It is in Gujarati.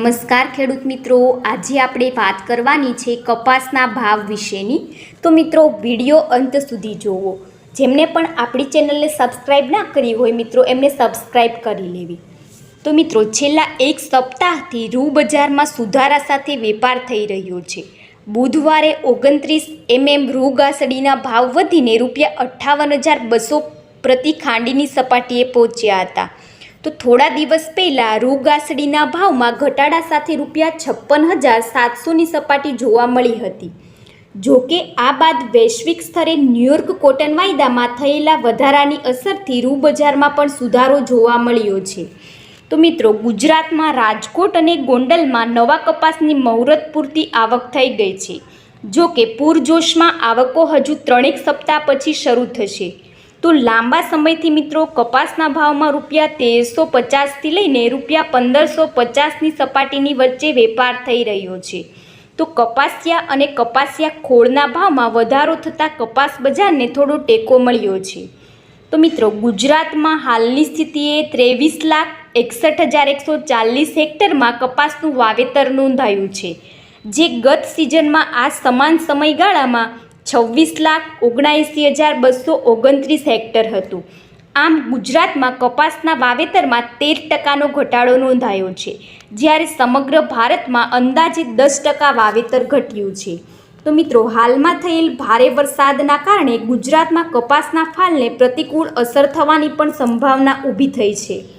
નમસ્કાર ખેડૂત મિત્રો. આજે આપણે વાત કરવાની છે કપાસના ભાવ વિશેની. તો મિત્રો, વીડિયો અંત સુધી જોવો. જેમને પણ આપણી ચેનલને સબસ્ક્રાઈબ ના કરી હોય મિત્રો, એમને સબસ્ક્રાઈબ કરી લેવી. તો મિત્રો, છેલ્લા એક સપ્તાહથી રૂ બજારમાં સુધારા સાથે વેપાર થઈ રહ્યો છે. બુધવારે ઓગણત્રીસ એમએમ રૂ ગાસડીના ભાવ વધીને રૂપિયા અઠ્ઠાવન હજાર બસો પ્રતિ ખાંડીની સપાટીએ પહોંચ્યા હતા. તો થોડા દિવસ પહેલાં રૂ ગાસડીના ભાવમાં ઘટાડા સાથે રૂપિયા છપ્પન હજાર સાતસોની સપાટી જોવા મળી હતી. જો કે આ બાદ વૈશ્વિક સ્તરે ન્યૂયોર્ક કોટન વાયદામાં થયેલા વધારાની અસરથી રૂ બજારમાં પણ સુધારો જોવા મળ્યો છે. તો મિત્રો, ગુજરાતમાં રાજકોટ અને ગોંડલમાં નવા કપાસની મુહૂર્ત પૂરતી આવક થઈ ગઈ છે. જો કે પૂરજોશમાં આવકો હજુ ત્રણેક સપ્તાહ પછી શરૂ થશે. તો લાંબા સમયથી મિત્રો કપાસના ભાવમાં રૂપિયા તેરસો પચાસથી લઈને રૂપિયા પંદરસો પચાસની સપાટીની વચ્ચે વેપાર થઈ રહ્યો છે. તો કપાસિયા અને કપાસિયા ખોળના ભાવમાં વધારો થતાં કપાસ બજારને થોડો ટેકો મળ્યો છે. તો મિત્રો ગુજરાતમાં હાલની સ્થિતિએ ત્રેવીસ લાખ એકસઠ હજાર એકસો ચાલીસ હેક્ટરમાં કપાસનું વાવેતર નોંધાયું છે. જે ગત સિઝનમાં આ સમાન સમયગાળામાં છવ્વીસ લાખ ઓગણએંસી હજાર બસો ઓગણત્રીસ હેક્ટર હતું. આમ ગુજરાતમાં કપાસના વાવેતરમાં તેર ટકાનો ઘટાડો નોંધાયો છે, જ્યારે સમગ્ર ભારતમાં અંદાજે દસ ટકા વાવેતર ઘટ્યું છે. તો મિત્રો, હાલમાં થયેલ ભારે વરસાદના કારણે ગુજરાતમાં કપાસના ફાલને પ્રતિકૂળ અસર થવાની પણ સંભાવના ઊભી થઈ છે.